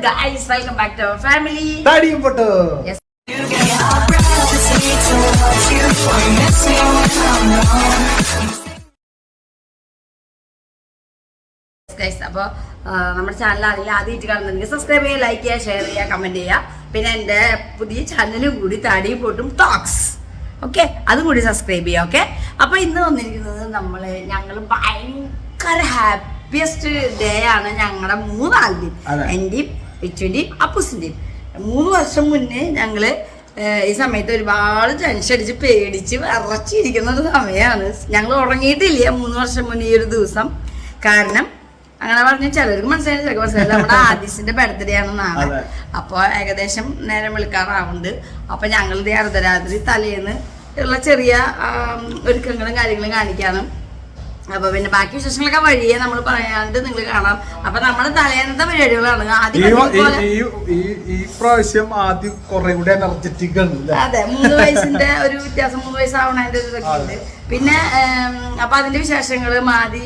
Guys welcome back to family താടിയും പൊട്ടോ അപ്പോൾ നമ്മുടെ ചാനൽ ആരെങ്കിലും ആദ്യമായിട്ട് കാണുന്നുണ്ടെങ്കിൽ സബ്സ്ക്രൈബ് ചെയ്യുക ലൈക്ക് ചെയ്യുക ഷെയർ ചെയ്യുക കമന്റ് ചെയ്യുക. പിന്നെ എന്റെ പുതിയ ചാനലും കൂടി താടിയും പൊട്ടും ടോക്സ് ഓക്കെ അതും കൂടി സബ്സ്ക്രൈബ് ചെയ്യുക ഓക്കെ അപ്പോൾ ഇന്ന് വന്നിരിക്കുന്നത് നമ്മൾ ഞങ്ങൾ ഭയങ്കര ഹാപ്പിയസ്റ്റ് ഡേ ആണ് ഞങ്ങളുടെ മൂന്നാളുടെയും. എന്റെയും ഇച്ചുവിന്റെയും അപ്പൂസിന്റെയും മൂന്ന് വർഷം മുന്നേ ഞങ്ങൾ ഈ സമയത്ത് ഒരുപാട് ടെൻഷൻ അടിച്ച് പേടിച്ച് വിറച്ചിരിക്കുന്ന ഒരു സമയമാണ് ഞങ്ങൾ ഉറങ്ങിയിട്ടില്ല മൂന്ന് വർഷം മുന്നേ ഈ ഒരു ദിവസം. കാരണം അങ്ങനെ പറഞ്ഞ ചിലർക്ക് മനസ്സിലായി ചിലർക്ക് മനസ്സിലായില്ല. നമ്മുടെ ആദിസിന്റെ ബർത്ത്ഡേ ആണ് നാളെ അപ്പൊ അപ്പോൾ ഏകദേശം നേരം വിളിക്കാറാവുണ്ട് അപ്പൊ ഞങ്ങളുടെ അർദ്ധരാത്രി തലേന്ന് ഉള്ള ചെറിയ ഒരുക്കങ്ങളും കാര്യങ്ങളും കാണിക്കാനും അപ്പൊ പിന്നെ ബാക്കി വിശേഷങ്ങളൊക്കെ വഴിയെ നമ്മൾ പറയാണ്ട് നിങ്ങൾ കാണാം. അപ്പൊ നമ്മുടെ തലേന്നത്തെ പരിപാടികളാണ്. ഈ ആദ്യം പ്രാവശ്യം കുറെ കൂടി എനർജറ്റിക് ആണ് അതെ മൂന്ന് വയസ്സിന്റെ ഒരു വ്യത്യാസം മൂന്ന് വയസ്സാവണതിന്റെ ഒരു ഇതൊക്കെ പിന്നെ അപ്പൊ അതിന്റെ വിശേഷങ്ങൾ മാതി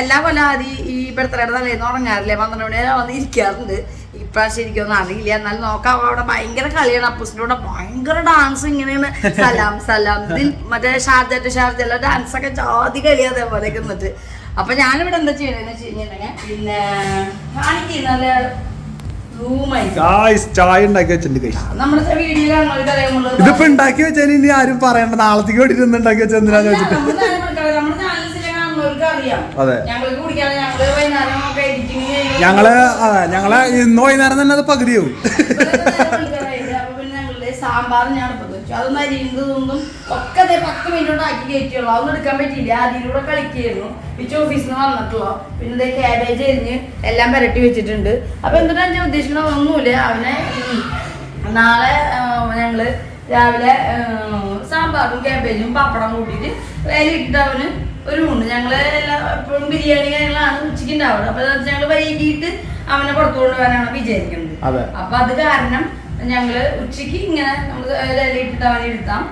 എല്ലാ കൊല്ലം ആദ്യം ഈ ബർത്ത്ഡേയുടെ തലേന്ന് ഉറങ്ങാറില്ലേ? പന്ത്രണ്ട് മണി വന്നിരിക്കാറുണ്ട് വന്ന് ഇരിക്കാറുണ്ട്. ഇപ്രാവശ്യം എനിക്കൊന്നും അറിയില്ല. എന്നാലും നോക്കാം. അവിടെ ഭയങ്കര കളിയാണ്. അപ്പൂസിന്റെ കൂടെ ഭയങ്കര ഡാൻസ് ഇങ്ങനെയാണ്. സലാം സലാം. ഇതിൽ മറ്റേ ഷാർജ ടു ഷാർജ എല്ലാം ഡാൻസ് ഒക്കെ ജാതി കളി അതേപോലെ നിന്നിട്ട്. അപ്പൊ ഞാനിവിടെ എന്താ ചെയ്യണെന്ന് വെച്ച് കഴിഞ്ഞിട്ടുണ്ടെങ്കിൽ പിന്നെ നല്ല ഇതിപ്പോ ഉണ്ടാക്കി വെച്ചാൽ ഇനി ആരും പറയണ്ട. നാളത്തേക്ക് ഇന്ന് ഉണ്ടാക്കി വെച്ചാൽ എന്തിനാന്ന് വെച്ചിട്ട്? അതെ. ഞങ്ങൾക്ക് കുടിക്കാൻ ഞങ്ങൾ ഞങ്ങൾ അതെ ഞങ്ങളെ ഇന്ന് വൈകുന്നേരം തന്നെ അത് പകുതിയാവും. സാമ്പാർ ഞാൻ അടുപ്പത്ത് വെച്ചു അതൊന്നും അരിയുന്നതൊന്നും ഒക്കെ പത്ത് മിനിറ്റ് കൊണ്ട് ആക്കി കയറ്റിയുള്ളൂ അതൊന്നും എടുക്കാൻ പറ്റിയില്ല അതിലൂടെ കളിക്കായിരുന്നു പിച്ച് ഓഫീസിൽ നിന്ന് വന്നിട്ടുള്ളൂ പിന്നെ ദേ ക്യാബേജ് എരിഞ്ഞ് എല്ലാം പുരട്ടി വെച്ചിട്ടുണ്ട് അപ്പൊ എന്തിനാ ഞാൻ ഉദ്ദേശിക്കണ ഒന്നുമില്ല അവനെ നാളെ ഞങ്ങൾ രാവിലെ സാമ്പാറും ക്യാബേജും പപ്പടം കൂട്ടിയിട്ട് വേലയിട്ടിട്ട് അവന് ഒരു മൂന്ന് ഞങ്ങൾ എല്ലാ എപ്പോഴും ബിരിയാണി കാര്യങ്ങളാണ് ഉച്ചയ്ക്ക് ഉണ്ടാവുന്നത് അപ്പൊ ഞങ്ങൾ വൈകിട്ട് അവനെ പുറത്തു കൊണ്ടുപോകാനാണ് വിചാരിക്കുന്നത്. അപ്പൊ അത് കാരണം ഞങ്ങൾ ഉച്ചയ്ക്ക് ഇങ്ങനെ നമ്മൾ ഇട്ടിട്ട് അവനെ ഇരുത്താം.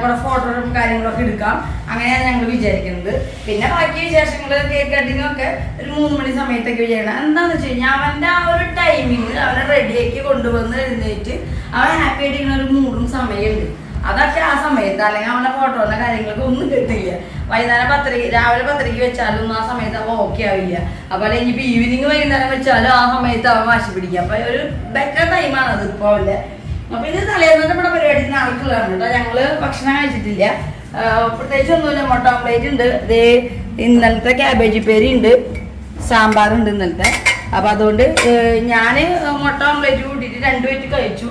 കുറെ ഫോട്ടോയും കാര്യങ്ങളൊക്കെ എടുക്കാം. അങ്ങനെയാണ് ഞങ്ങൾ വിചാരിക്കുന്നത്. പിന്നെ ബാക്കി വിശേഷങ്ങൾ കേക്ക് കട്ടിങ് ഒക്കെ ഒരു മൂന്ന് മണി സമയത്തൊക്കെ വിചാരിക്കണം. എന്താന്ന് വെച്ച് കഴിഞ്ഞാൽ അവന്റെ ആ ഒരു ടൈമിങ് അവനെ റെഡിയാക്കി കൊണ്ടുവന്ന് എഴുന്നേറ്റ് അവൻ ഹാപ്പി ആയിട്ട് ഇങ്ങനെ ഒരു മൂടും സമയമുണ്ട്. അതൊക്കെ ആ സമയത്ത് അല്ലെങ്കിൽ അവന്റെ ഫോട്ടോന്റെ കാര്യങ്ങൾക്ക് ഒന്നും കിട്ടില്ല വൈകുന്നേരം പത്രിക രാവിലെ പത്രിക വെച്ചാലും ഒന്നും ആ സമയത്ത് അവൻ ഓക്കെ ആവില്ല. അപ്പൊ ഇപ്പൊ ഈവനിങ് വൈകുന്നേരം വെച്ചാലും ആ സമയത്ത് അവൻ വാശി പിടിക്കുക അപ്പൊ ഒരു ബെറ്റർ ടൈമാണ് അത് ഇപ്പൊ അവന്റെ അപ്പൊ ഇത് തലേന്നത്തെ നമ്മുടെ പരിപാടി ആൾക്കുള്ളതാണ് കേട്ടോ. ഞങ്ങൾ ഭക്ഷണം കഴിച്ചിട്ടില്ല. പ്രത്യേകിച്ച് ഒന്നുമില്ല. മുട്ട ഓംപ്ലേറ്റ് ഉണ്ട്. ദേ ഇന്നലത്തെ ക്യാബേജ് പേരി ഉണ്ട്. സാമ്പാറുണ്ട് ഇന്നലത്തെ. അപ്പൊ അതുകൊണ്ട് ഞാൻ മുട്ട ഓംപ്ലേറ്റ് കൂട്ടിയിട്ട് രണ്ടു പേറ്റ് കഴിച്ചു.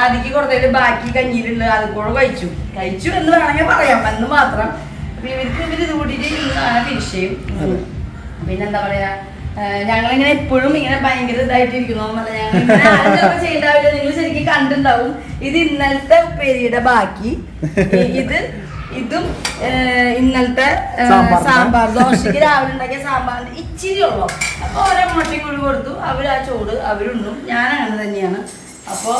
ആദ്യക്ക് കൊടുത്തതിൽ ബാക്കി കഞ്ഞിയിലുണ്ട് അത് കൂടെ കഴിച്ചു. കഴിച്ചു എന്ന് വേണമെങ്കിൽ പറയാം. എന്ന് മാത്രം. അപ്പൊ ഇവർക്ക് ഇവർ ഇത് കൂട്ടിയിട്ട് ഇന്നാണ് ഫിനിഷ് ചെയ്യും. പിന്നെന്താ പറയാ? ഞങ്ങളിങ്ങനെ എപ്പോഴും ഇങ്ങനെ ഭയങ്കര ഇതായിട്ട് ഇരിക്കുന്നോന്നല്ല ഞങ്ങൾ ചിലപ്പോ നിങ്ങൾ ശരിക്കും കണ്ടിട്ടുണ്ടാവും. ഇത് ഇന്നലത്തെ ഉപ്പേരിയുടെ ബാക്കി. ഇത് ഇതും ഇന്നലത്തെ സാമ്പാർ ദോശക്ക് രാവിലെ ഉണ്ടാക്കിയ സാമ്പാറിന്റെ ഇച്ചിരി ഉള്ളു. അപ്പൊ ഓരോ മുട്ടയും കൂടി കൊടുത്തു. അവർ ആ ചോറ് അവരുണ്ടും ഞാൻ അങ്ങനെ തന്നെയാണ്. അപ്പോൾ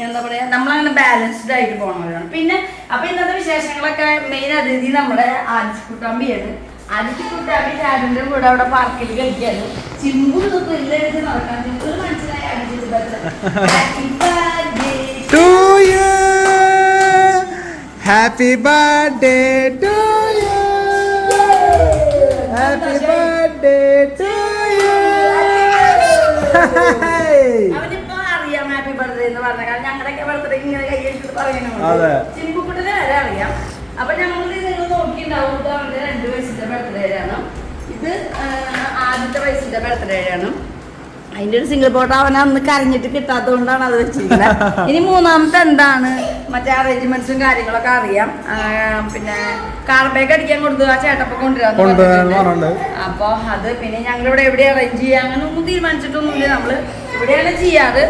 എന്താ പറയാ നമ്മളങ്ങനെ ബാലൻസ്ഡ് ആയിട്ട് പോകണവരാണ് പിന്നെ അപ്പൊ ഇന്നത്തെ വിശേഷങ്ങളൊക്കെ മെയിൻ അതിഥി നമ്മുടെ ആദിക്കുട്ടമ്പിയാണ് ആദിക്കുട്ടമ്പി ചാടിന്റെ കൂടെ അവിടെ പാർക്കിൽ കഴിക്കാനും ചിമ്പു ഇതൊക്കെ എല്ലാവരും നടക്കാൻ. ചിമ്പു മനസ്സിലായി happy birthday to you happy birthday to you. Happy birthday to you. അവനിപ്പോ അറിയാം ഹാപ്പി ബർത്ത്ഡേ എന്ന് പറഞ്ഞ കാരണം ഞങ്ങളുടെയൊക്കെ ബർത്ത്ഡേ ഇങ്ങനെ കൈയ്യെടുത്ത് അതെ. പറയുന്നുണ്ട് ചിമ്പുക്കുട്ടിനെ വരെ അറിയാം. അപ്പൊ ഞങ്ങൾ നിങ്ങൾ നോക്കിണ്ടാവും അവന്റെ രണ്ട് വയസ്സിന്റെ ബർത്ത്ഡേ ആണ്. ഇത് ആദ്യത്തെ വയസ്സിന്റെ ബർത്ത്ഡേ ആണ്. അതിന്റെ ഒരു സിംഗിൾ ഫോട്ടോ അവൻ അന്ന് കരഞ്ഞിട്ട് കിട്ടാത്തതുകൊണ്ടാണ് അത് വെച്ചിരിക്കുന്നത് ഇനി മൂന്നാമത്തെ എന്താണ്? മറ്റേ അറേഞ്ച്മെന്റ്സും കാര്യങ്ങളൊക്കെ അറിയാം. പിന്നെ കാർബേക്ക് അടിക്കാൻ കൊടുത്തു ആ ചേട്ടപ്പ കൊണ്ടുവരാൻ. അപ്പൊ അത് പിന്നെ ഞങ്ങളിവിടെ എവിടെ അറേഞ്ച് ചെയ്യാം അങ്ങനെ ഒന്നും തീരുമാനിച്ചിട്ടൊന്നുമില്ല. നമ്മൾ ഇവിടെയാണ് ചെയ്യാറ്.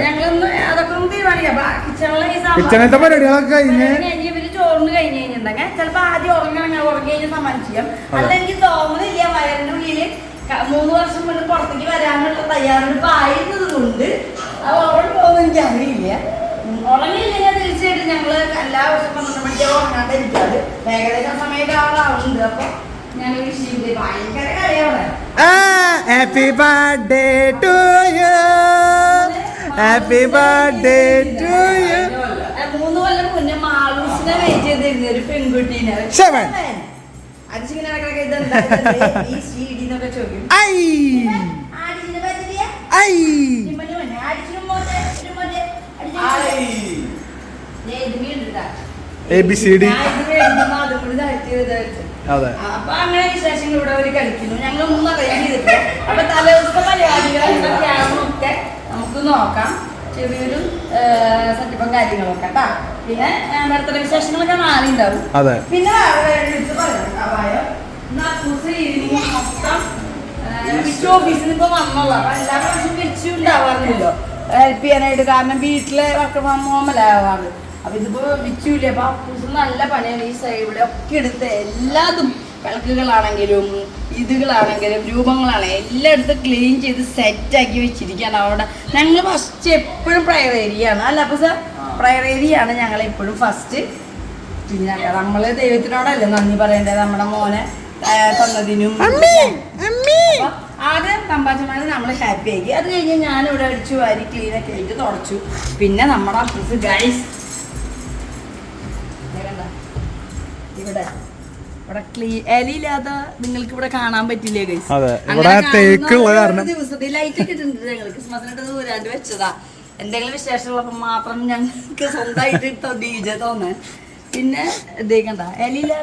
ഞങ്ങളൊന്ന് അതൊക്കെ ഒന്ന് തീരുമാനിക്കാം. കിച്ചണിലെ ഈ സാമ്പാർ- കിച്ചണത്തെ പരിപാടികളൊക്കെ കഴിഞ്ഞ് പരിപാടി കഴിഞ്ഞ് ഇവർ ചോറിന് കഴിഞ്ഞ് കഴിഞ്ഞിട്ടുണ്ടെങ്കിൽ ചിലപ്പോ ആദ്യം ഉറങ്ങണമെങ്കിൽ ഉറങ്ങി കഴിഞ്ഞ് സമ്മാനം ചെയ്യാം അല്ലെങ്കിൽ തോന്നുന്നില്ല വയറിന്റെ ഉള്ളിൽ മൂന്ന് വർഷം മുന്നേ പുറത്തേക്ക് വരാനുള്ള തയ്യാറെടുപ്പ് ആയിരുന്നത് കൊണ്ട് പോകുന്ന എനിക്ക് അറിയില്ല ഉം, ഉറങ്ങിയില്ലെങ്കിൽ തീർച്ചയായിട്ടും ഞങ്ങൾ എല്ലാ വർഷം പന്ത്രണ്ട് മണിക്ക് ഉറങ്ങാണ്ടിരിക്കാറ്. ഏകദേശം സമയത്ത് ആളാവുന്നുണ്ട്. അപ്പൊ ഞങ്ങൾ ഭയങ്കര കളിയാണ് happy birthday to you happy birthday to you മൂന്ന് കൊല്ലം മുന്നേ മാളൂസിനെ വെയിറ്റ് ചെയ്തിരുന്നു ഒരു പെൺകുട്ടീനെ. എ ബി സി ഡി അതും. അപ്പൊ അങ്ങനെ വിശേഷങ്ങൾ ഇവിടെ അവർ കളിക്കുന്നു. ഞങ്ങളൊന്നും അറിയാൻ ചെയ്തിട്ടില്ല. അപ്പൊ തലേദിവസത്തെ നമുക്ക് നോക്കാം. ചെറിയൊരു സെറ്റപ്പും കാര്യങ്ങളൊക്കെ കേട്ടാ പിന്നെ ബർത്ത്ഡേ വിശേഷങ്ങളൊക്കെ നാളെ ഉണ്ടാവും. അതെ. പിന്നെ എടുത്ത് പറയാം. ഈവനിങ് മൊത്തം വിച്ചു ഓഫീസിൽ ഇപ്പൊ വന്നോളൂ. അപ്പൊ എല്ലാ പ്രാവശ്യം ഉണ്ടാവാറില്ലല്ലോ. ഹെൽപ്പ് ചെയ്യാനായിട്ട് കാരണം വീട്ടിലെ വർക്ക് ഫ്രം ആവാറ്. അപ്പൊ ഇതിപ്പോ വിൽക്കൂലേ അപ്പൊ നല്ല പണിയാണ് ഈ സൈഡിൽ ഒക്കെ എടുത്ത് എല്ലാതും വിളക്കുകളാണെങ്കിലും ഇതുകളാണെങ്കിലും രൂപങ്ങളാണെങ്കിലും എല്ലാം എടുത്ത് ക്ലീൻ ചെയ്ത് സെറ്റാക്കി വെച്ചിരിക്കുകയാണ് അവിടെ. ഞങ്ങൾ ഫസ്റ്റ് എപ്പോഴും പ്രയർ ഏരിയയാണ് അല്ല അപ്പൊ സാർ പ്രയർ ഏരിയയാണ് ഞങ്ങൾ എപ്പോഴും ഫസ്റ്റ് പിന്നെ നമ്മൾ ദൈവത്തിനോടല്ലേ നന്ദി പറയേണ്ടത്? നമ്മുടെ മോനെ തന്നതിനും ആദ്യം തമ്പാച്ചമാരെ നമ്മളെ ഹാപ്പി ആക്കി. അത് കഴിഞ്ഞ് ഞാനിവിടെ ഇവിടെ അടിച്ചു വാരി ക്ലീനൊക്കെ ആയിട്ട് തുടച്ചു. പിന്നെ നമ്മുടെ ഓഫീസ് ഗൈസ് ഇവിടെ ഇവിടെ ക്ലീ ഇലയില്ലാതെ നിങ്ങൾക്ക് ഇവിടെ കാണാൻ പറ്റില്ലേ ഗൈസ് അതെ, ഇവിടെ തേക്കുള്ള കാരണം. ദിവസത്തിൽ ലൈറ്റ് ഒക്കെ ഇട്ടിട്ടുണ്ട് ഞങ്ങൾ ക്രിസ്മസിനിട്ട് ദൂരാണ്ട് വെച്ചതാ. എന്തെങ്കിലും വിശേഷമുള്ളപ്പോ മാത്രം ഞങ്ങൾക്ക് സ്വന്തമായിട്ട് ഡി ജെ തോന്നേ. പിന്നെ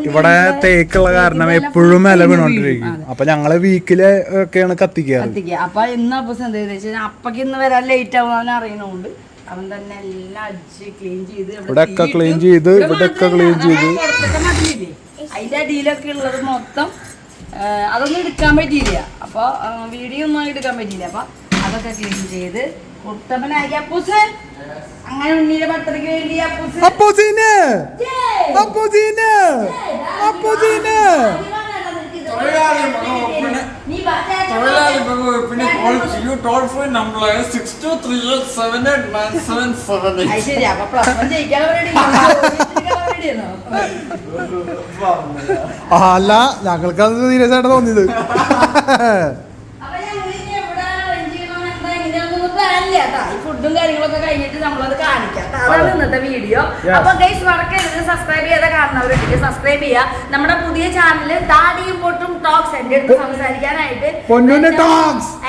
ഇവിടെ തേക്കുള്ള കാരണം എപ്പോഴും ഇല വീണോണ്ടിരിക്കും. അപ്പൊ ഞങ്ങൾ വീക്കിൽ ഒക്കെയാണ് കത്തിക്കാറ്. കത്തിക്കുക. അപ്പൊ ഇന്ന് അപ്പൊ എന്താ അപ്പക്ക് ഇന്ന് വരാൻ ലേറ്റ് ആവുന്ന അറിയണോണ്ട് അവൻ തന്നെ എല്ലാം അടിച്ച് ക്ലീൻ ചെയ്ത് ഇവിടൊക്കെ ഇവിടെയൊക്കെ clean ചെയ്ത്, ഇവിടെ ഇവിടെയൊക്കെ clean ചെയ്ത്. അതിന്റെ അടിയിലൊക്കെ ഉള്ളത് മൊത്തം അതൊന്നും എടുക്കാൻ പറ്റിയില്ല. അപ്പൊ വീഡിയോ ഒന്നും എടുക്കാൻ പറ്റിയില്ല. അപ്പൊ അതൊക്കെ ക്ലീൻ ചെയ്ത് കുട്ടപ്പനാക്കി അപ്പൂസ് അങ്ങനെ ഉണ്ണിയുടെ ബർത്ത്ഡേക്ക് വേണ്ടി അപ്പൂസ്. അപ്പൂസീന്! അപ്പൂസീന്! അപ്പൂസീന്! Toll free number six two three eight seven eight nine seven seven ശരി അപ്പൊ പ്ലസ് വൺ ജയിക്കാൻ അല്ല ഞങ്ങൾക്കത് അത് സീരിയസ് ആയിട്ട് തോന്നിയത് അപ്പൊ ഞങ്ങൾ ഇനി എവിടെ arrange ചെയ്യണം, എന്താ എങ്ങനെയാണെന്നൊന്നും plan ഇല്ല ട്ടാ. ഈ ഫുഡും കാര്യങ്ങളൊക്കെ കഴിഞ്ഞിട്ട് നമ്മളത് കാണിക്കാം. അതാണ് ഇന്നത്തെ വീഡിയോ. അപ്പൊ ഗൈസ് മറക്കരുത് സബ്സ്ക്രൈബ് ചെയ്ത കാണുന്നവരുണ്ടെങ്കിൽ സബ്സ്ക്രൈബ് ചെയ്യാം. നമ്മുടെ പുതിയ ചാനൽ താടിയും പൊട്ടും ടോക്സ് എന്റെ അടുത്ത് സംസാരിക്കാനായിട്ട്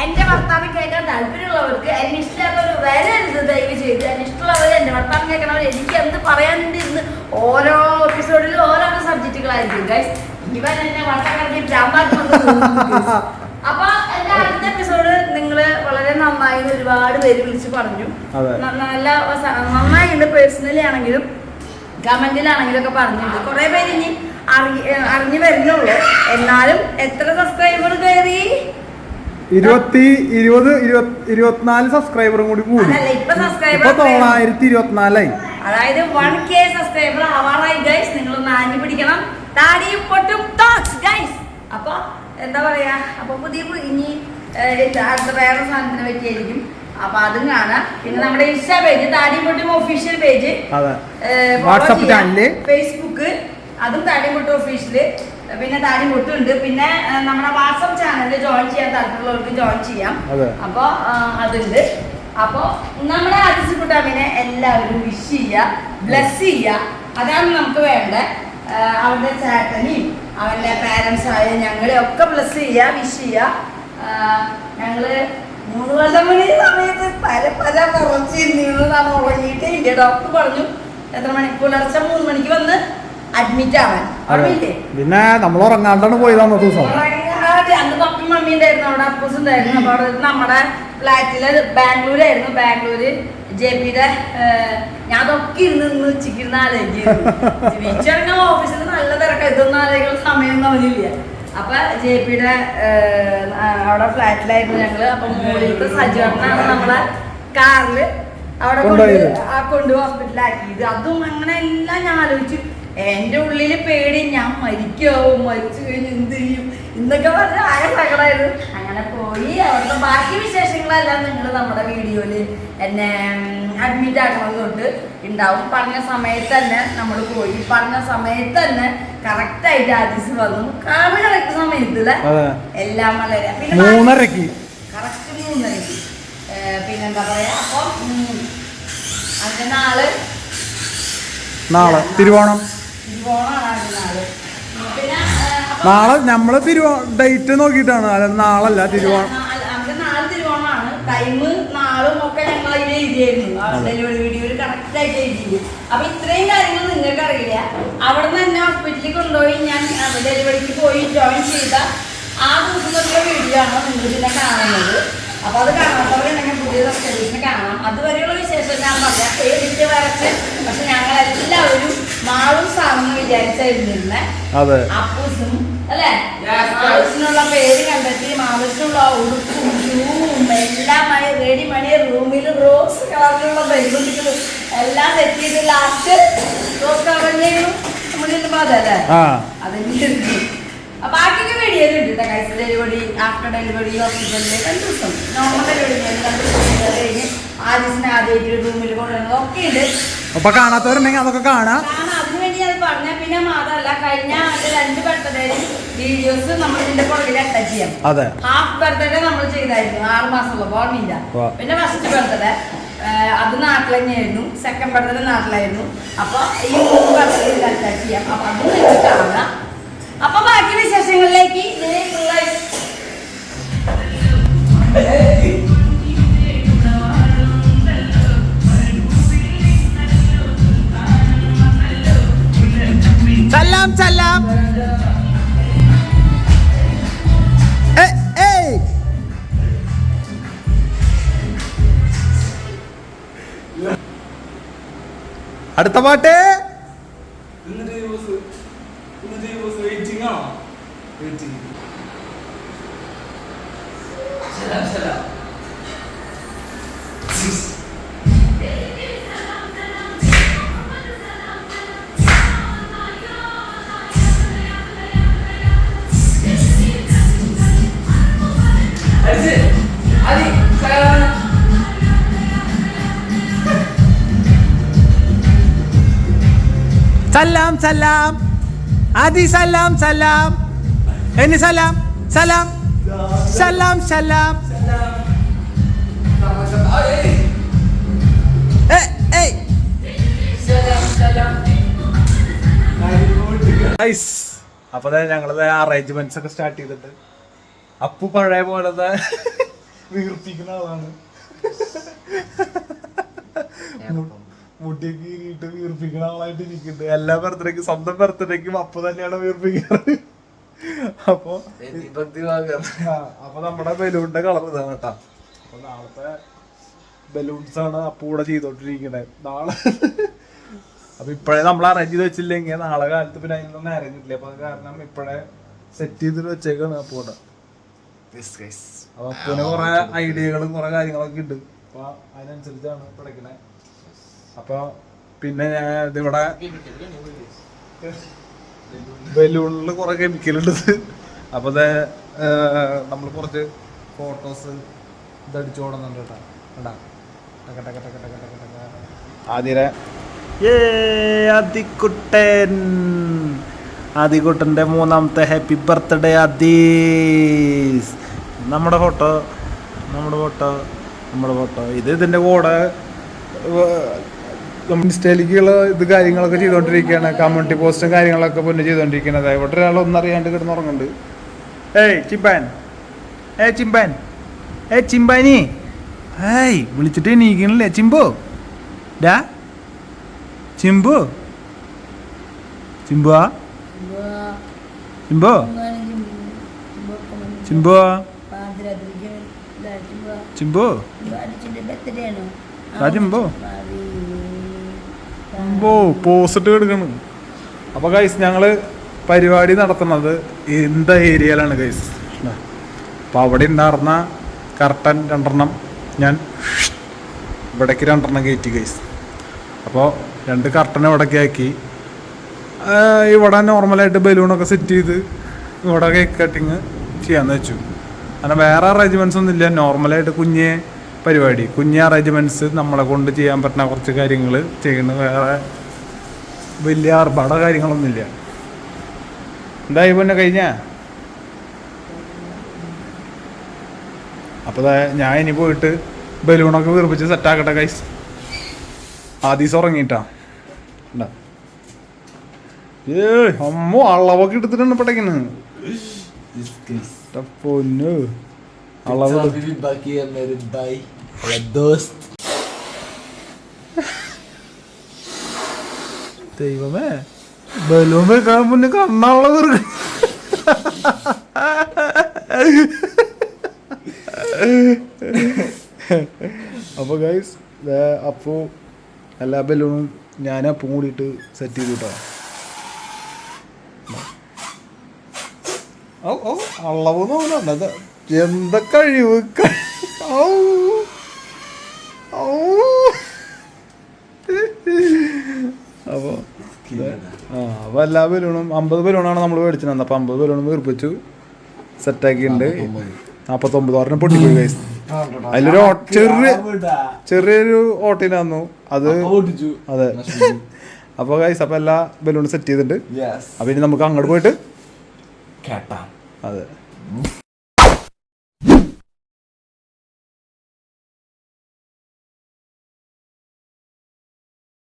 എന്റെ- ഭർത്താവ് വർത്താനം കേൾക്കാൻ താല്പര്യമുള്ളവർക്ക് എന്നെ ഇഷ്ടമുള്ളവർ വരരുത് ദയവ് ചെയ്ത്. എന്നെ ഇഷ്ടമുള്ളവർ എന്റെ വർത്താനം കേൾക്കണവർ എനിക്ക് എന്ത് പറയാനുണ്ട് ഇന്ന് ഓരോ എപ്പിസോഡിലും ഓരോരോ സബ്ജക്റ്റുകളായിരിക്കും ഗൈസ് ഇവൻ എന്നെ വർത്താനം ഭ്രാന്താക്കുന്നത് അപ്പൊ എന്റെ എപ്പിസോഡ് നിങ്ങൾ വളരെ നന്നായി ഒരുപാട് പേര് വിളിച്ച് പറഞ്ഞു. നല്ല നന്നായിട്ടുണ്ട് പേഴ്സണലി ആണെങ്കിലും കമന്റിലാണെങ്കിലും ഒക്കെ പറഞ്ഞിട്ടുണ്ട്. കുറെ പേര് ഇനി അറിഞ്ഞു വരുന്നുള്ളൂ. എന്നാലും എത്ര സബ്സ്ക്രൈബർ കയറി ഇരുപത്തി ഇരുപത് ഇരുപത്തി ഇരുപത്തിനാല് സബ്സ്ക്രൈബറും കൂടി കൂടി. ഇപ്പൊ തൊള്ളായിരത്തി ഇരുപത്തിനാലായി. അതായത് വൺ കെ സബ്സ്ക്രൈബർ ആവാറായി ഗൈസ് നിങ്ങൾ ആഞ്ഞു പിടിക്കണം. താടിയും പൊട്ടും. ടോക്സ് ഗൈസ് അപ്പൊ എന്താ പറയാ? അപ്പൊ പുതിയ ഇനി അടുത്ത വേറെ സാധനത്തിനെ പറ്റിയായിരിക്കും. അപ്പൊ അതും കാണാം പിന്നെ നമ്മുടെ insta page താടിമുട്ടും official page. WhatsApp channel. Facebook അതും താടി പൊട്ട് ഒഫീഷ്യൽ പിന്നെ താടി ഉണ്ട്. പിന്നെ നമ്മുടെ വാട്സപ്പ് ചാനലിൽ ജോയിൻ ചെയ്യാൻ താല്പര്യമുള്ളവർക്ക് ജോയിൻ ചെയ്യാം. അപ്പൊ അതുണ്ട്. അപ്പൊ നമ്മുടെ ആദിത്യ കുട്ടാമിനെ എല്ലാവരും വിഷ് ചെയ്യുക ബ്ലസ് ചെയ്യുക. അതാണ് നമുക്ക് വേണ്ടത്. അവരുടെ ചേട്ടനെയും അവന്റെ പാരൻസ് ആയ ഞങ്ങളെ ഒക്കെ ബ്ലസ് ചെയ്യുക വിഷ് ചെയ്യുക. ഞങ്ങൾ മൂന്ന് കൊല്ലം മണി സമയത്ത് പല പല കുറച്ചിരുന്നാണ് ഉറങ്ങിയിട്ടേ ഇല്ല ഡോക്ടർ പറഞ്ഞു എത്ര മണി പുലർച്ചെ മൂന്ന് മണിക്ക് വന്ന് അഡ്മിറ്റ് ആവാൻ. ഓർമ്മയില്ലേ? പിന്നെ നമ്മൾ ഉറങ്ങാണ്ടാണ് പോയത് അന്നത്തെ ദിവസം. അന്ന് പപ്പും മമ്മി ഉണ്ടായിരുന്നു അവിടെ അപ്പൂസ് ഉണ്ടായിരുന്നു. അപ്പൊ അവിടെ നമ്മുടെ ഫ്ലാറ്റിൽ ബാംഗ്ലൂരായിരുന്നു ബാംഗ്ലൂര് ജെ പിയുടെ ഞാൻ അതൊക്കെ ഇരുന്ന് ഇന്ന് ഉച്ചയ്ക്ക് ഇരുന്ന് ആലോചിക്കുന്നു ഓഫീസിൽ നല്ല തിരക്ക്. ഇതൊന്നും ആലോചിക്കുന്ന സമയം തോന്നില്ല അപ്പൊ ജെ പിയുടെ അവിടെ ഫ്ലാറ്റിലായിരുന്നു ഞങ്ങൾ. അപ്പൊ മുകളിലത്തെ സജ്ജീകരണമാണ് നമ്മളെ കാറിൽ അവിടെ കൊണ്ട് ഹോസ്പിറ്റലാക്കിയത് അതും അങ്ങനെ എല്ലാം ഞാൻ ആലോചിച്ചു. എന്റെ ഉള്ളിൽ പേടി ഞാൻ മരിക്കാവും? മരിച്ചു കഴിഞ്ഞ് എന്ത് ചെയ്യും? ഇന്നൊക്കെ പറഞ്ഞ ആയ സകടായിരുന്നു അങ്ങനെ പോയി. അവിടുത്തെ ബാക്കി വിശേഷങ്ങളെല്ലാം നിങ്ങൾ നമ്മുടെ വീഡിയോയിൽ എന്നെ അഡ്മിറ്റ് ആക്കണത് തൊട്ട് ഉണ്ടാവും പറഞ്ഞ സമയത്ത് തന്നെ നമ്മൾ പോയി. പറഞ്ഞ സമയത്ത് തന്നെ കറക്റ്റ് ആയിട്ട് ആർട്ടിസ്റ്റ് വന്നു. കാമി കറക്റ്റ് സമയത്തിൽ എല്ലാം വളരെ പിന്നെ മൂന്നരക്ക് കറക്റ്റ് മൂന്നരക്ക് പിന്നെന്താ പറയാ? അപ്പം അങ്ങനെ അതിന്റെ നാൾ നാളെ. തിരുവോണം. തിരുവോണമാണ് അതിന്റെ നാൾ. നാളെ നമ്മൾ തിരുവോ ഡേറ്റ് നോക്കിയിട്ടാണ്. അല്ലാതെ നാളല്ല തിരുവോണം. അവരുടെ നാളെ തിരുവോണമാണ്. ടൈം നാളും ഒക്കെ ഞങ്ങൾ അതിൽ എഴുതിയായിരുന്നു. ഡെലിവറി വീഡിയോയിൽ കറക്റ്റ് ആയിട്ട് അപ്പൊ ഇത്രയും കാര്യങ്ങൾ നിങ്ങൾക്ക് അറിയില്ല അവിടെ നിന്ന് ഹോസ്പിറ്റലിൽ കൊണ്ടുപോയി ഞാൻ ഡെലിവറിക്ക് പോയി ജോയിൻ ചെയ്ത ആ ദിവസത്തെ വീഡിയോ ആണ് നിങ്ങൾ പിന്നെ കാണുന്നത്? അപ്പൊ അത് കാണാത്തവരുണ്ടെങ്കിൽ പുതിയ സബ്സ്ക്രൈബേഴ്സിനെ കാണാം. അതുവരെയുള്ള വിശേഷം ഞാൻ പറയാം. പേടിച്ച് വരച്ച് പക്ഷെ ഞങ്ങൾ എല്ലാവരും മാളും സാറെന്ന് വിചാരിച്ചായിരുന്നിരുന്നേ അതെ. അപ്പൂസും അല്ലെ? മാളൂസിനുള്ള പേര് കണ്ടെത്തി മാളൂസിനുള്ള ഉടുപ്പും ഷൂവും എല്ലാമായി റെഡി മണി റൂമിൽ റോസ് കളറിലുള്ള ബെൽബുട്ടുകളും എല്ലാം സെറ്റ് ചെയ്ത് ലാസ്റ്റ് റോസ് കളറിന്റെ മുന്നിൽ അതല്ലേ അതെ അതിന്റെ ബാക്കിയൊക്കെ വീഡിയോയിലുണ്ട് കേട്ടോ കൈസ് ഡെലിവറി ആഫ്റ്റർ ഡെലിവറി ഹോസ്പിറ്റലിൽ രണ്ട് ദിവസം. നോർമൽ ഡെലിവറി രണ്ട് ദിവസം കഴിഞ്ഞ് ആദ്യത്തിന് ആദ്യമായിട്ട് റൂമിൽ കൊണ്ടുവരുന്നത് ഒക്കെ ഉണ്ട്. അപ്പൊ കാണാത്തവരുണ്ടെങ്കിൽ അതൊക്കെ കാണാം. അതിനുവേണ്ടി അത് പറഞ്ഞ പിന്നെ മാത്രമല്ല കഴിഞ്ഞ രണ്ട് ബർത്ത്ഡേയും വീഡിയോസ് നമ്മൾ ഇതിന്റെ പുറകിൽ അറ്റാച്ച് ചെയ്യാം. അതെ. ഹാഫ് ബർത്ത്ഡേ നമ്മൾ ചെയ്തായിരുന്നു. ആറ് മാസമുള്ള ഓർമ്മയില്ല. പിന്നെ ഫസ്റ്റ് ബർത്ത്ഡേ അത് നാട്ടിൽ തന്നെയായിരുന്നു സെക്കൻഡ് ബർത്ത്ഡേ നാട്ടിലായിരുന്നു. അപ്പൊ ഈ മൂന്ന് ബർത്ത്ഡേ അറ്റാച്ച് ചെയ്യാം. അപ്പൊ അത് നിങ്ങൾക്ക് കാണാം അപ്പൊ ബാക്കി വിശേഷങ്ങളിലേക്ക് ഇതിനെ full-ആയി സലാം സലാം ഏയ്, ഏയ്. അടുത്ത പാട്ട് സലാം സലാം. ആദി സലാം സലാം. എനി സലാം സലാം. സലാം സലാം. അപ്പൊ തന്നെ ഞങ്ങളത് അറേഞ്ച്മെന്റ്സ് ഒക്കെ സ്റ്റാർട്ട് ചെയ്തിട്ട്. അപ്പു പഴയ പോലത്തെ വീർപ്പിക്കുന്ന ആളാണ്. മുടിയൊക്കെ കീറിയിട്ട് വീർപ്പിക്കുന്ന ആളായിട്ട് ഇരിക്കുന്നത് എല്ലാ ബർത്ത്ഡേക്കും സ്വന്തം ബർത്ത്ഡേക്കും അപ്പൊ തന്നെയാണ് വീർപ്പിക്കാറ്. അപ്പൊ അപ്പൊ നമ്മുടെ ബലൂണിന്റെ കളർ ഇതാണ് കേട്ടാ. അപ്പൊ നാളത്തെ ബലൂൺസ് ആണ് അപ്പ കൂടെ ചെയ്തോണ്ടിരിക്കണേ. നാളെ. അപ്പൊ ഇപ്പോഴേ നമ്മൾ അറേഞ്ച് ചെയ്ത് വെച്ചില്ലെങ്കിൽ നാളെ കാലത്ത് പിന്നെ അതിനൊന്നും അറേഞ്ച് ചെയ്തില്ല അപ്പൊ കാരണം ഇപ്പോഴേ സെറ്റ് ചെയ്തിട്ട് വെച്ചേക്കാണ് അപ്പു കൂടെ അപ്പൊ അപ്പൂന് കുറെ ഐഡിയകളും കുറെ കാര്യങ്ങളൊക്കെ ഉണ്ട്. അപ്പൊ അതിനനുസരിച്ചാണ് പഠിക്കണേ. അപ്പൊ പിന്നെ ഞാൻ ഇതിവിടെ കുറെ കെമിക്കൽ ഉണ്ട് അപ്പൊ ഇത് നമ്മൾ കുറച്ച് ഫോട്ടോസ് ഇതടിച്ചു കൊടുക്കുന്നുണ്ട് കേട്ടോ. കേട്ടാ ടക ടക ടക ടക ടക്ക ടക്ക. ആതിരെ ഏ മൂന്നാമത്തെ ഹാപ്പി ബർത്ത്ഡേ ആദീസ്. നമ്മുടെ ഫോട്ടോ നമ്മുടെ ഫോട്ടോ നമ്മുടെ ഫോട്ടോ ഇത് ഇതിന്റെ കൂടെ ഇൻസ്റ്റയിലേക്കുള്ള ഇത് കാര്യങ്ങളൊക്കെ ചെയ്തുകൊണ്ടിരിക്കുകയാണ് കമ്മ്യൂണിറ്റി പോസ്റ്റും കാര്യങ്ങളൊക്കെ പിന്നെ ചെയ്തുകൊണ്ടിരിക്കുന്നത് ഇവിടെ ഒരാൾ ഒന്നും അറിയാണ്ട് കിടന്നുറങ്ങുന്നുണ്ട്. ഏയ് ചിമ്പാൻ. ഏ ചിമ്പാൻ. ഏ ചിമ്പാനി. ഏയ് വിളിച്ചിട്ട് എണീക്കണില്ലേ? ചിമ്പു. ഡാ ചിമ്പു. ചിമ്പുവാ ചിമ്പു ചിമ്പു ചിമ്പു ചിമ്പു. ചിമ്പു പോസിറ്റ് എടുക്കണം. അപ്പോൾ ഗൈസ് ഞങ്ങൾ പരിപാടി നടത്തുന്നത് എന്ത ഏരിയയിലാണ് ഗൈസ് അപ്പോൾ അവിടെ ഉണ്ടായിരുന്ന കർട്ടൻ രണ്ടെണ്ണം ഞാൻ ഇവിടേക്ക് രണ്ടെണ്ണം കയറ്റി ഗൈസ് അപ്പോൾ രണ്ട് കർട്ടൻ ഇവിടേക്ക് ആക്കി. ഇവിടെ നോർമലായിട്ട് ബലൂണൊക്കെ സെറ്റ് ചെയ്ത് ഇവിടെ കേക്ക് കട്ടിങ് ചെയ്യാമെന്ന് വെച്ചു. അങ്ങനെ വേറെ അറേഞ്ച്മെന്റ്സ് ഒന്നും ഇല്ല നോർമലായിട്ട് കുഞ്ഞ് പരിപാടി. കുഞ്ഞ് അറേഞ്ച്മെന്റ്സ് നമ്മളെ കൊണ്ട് ചെയ്യാൻ പറ്റുന്ന കുറച്ച് കാര്യങ്ങൾ ചെയ്യുന്ന വേറെ വലിയ ആർഭാട കാര്യങ്ങളൊന്നുമില്ല. എന്തായി പിന്നെ കഴിഞ്ഞ? അപ്പോൾ ഞാൻ ഇനി പോയിട്ട് ബലൂണൊക്കെ വീർപ്പിച്ച് സെറ്റാക്കട്ടെ കൈസ് ആദീസ് ഉറങ്ങിട്ടാ ഉണ്ടാ ഏ അമ്മോ അളവൊക്കെ എടുത്തിട്ടുണ്ട് പടക്കിന്. പൊന്നു. അളവ് ദോസ്ത് ദൈവമേ. ബലൂൺ വെക്കാൻ മുന്നേ കണ്ണാളെ വെറുതെ അപ്പോൾ ഗൈസ് അപ്പോൾ എല്ലാ ബലൂണും ഞാൻ അപ്പം കൂടിയിട്ട് സെറ്റ് ചെയ്തു കേട്ടോ ഓ ഓ അളവ് നോക്കണം എന്താ കഴിവ്? ഔ. അപ്പോ ആ അപ്പൊ എല്ലാ ബലൂണും അമ്പത് ബലൂണാണ് നമ്മൾ മേടിച്ചത് അപ്പൊ അമ്പത് ബലൂണും വീർപ്പിച്ചു. സെറ്റാക്കിയിട്ടുണ്ട്. നാപ്പത്തൊമ്പത് ഒരെണ്ണം പൊട്ടിപ്പോയി ഗൈസ് അതിലൊരു ചെറിയ ചെറിയൊരു ഓട്ടിനാന്നു അത് അതെ. അപ്പോൾ ഗൈസ് അപ്പോൾ എല്ലാ ബലൂണും സെറ്റ് ചെയ്തിട്ടുണ്ട്. യെസ് അപ്പൊ ഇനി നമുക്ക് അങ്ങോട്ട് പോയിട്ട് കേട്ടാ. അതെ.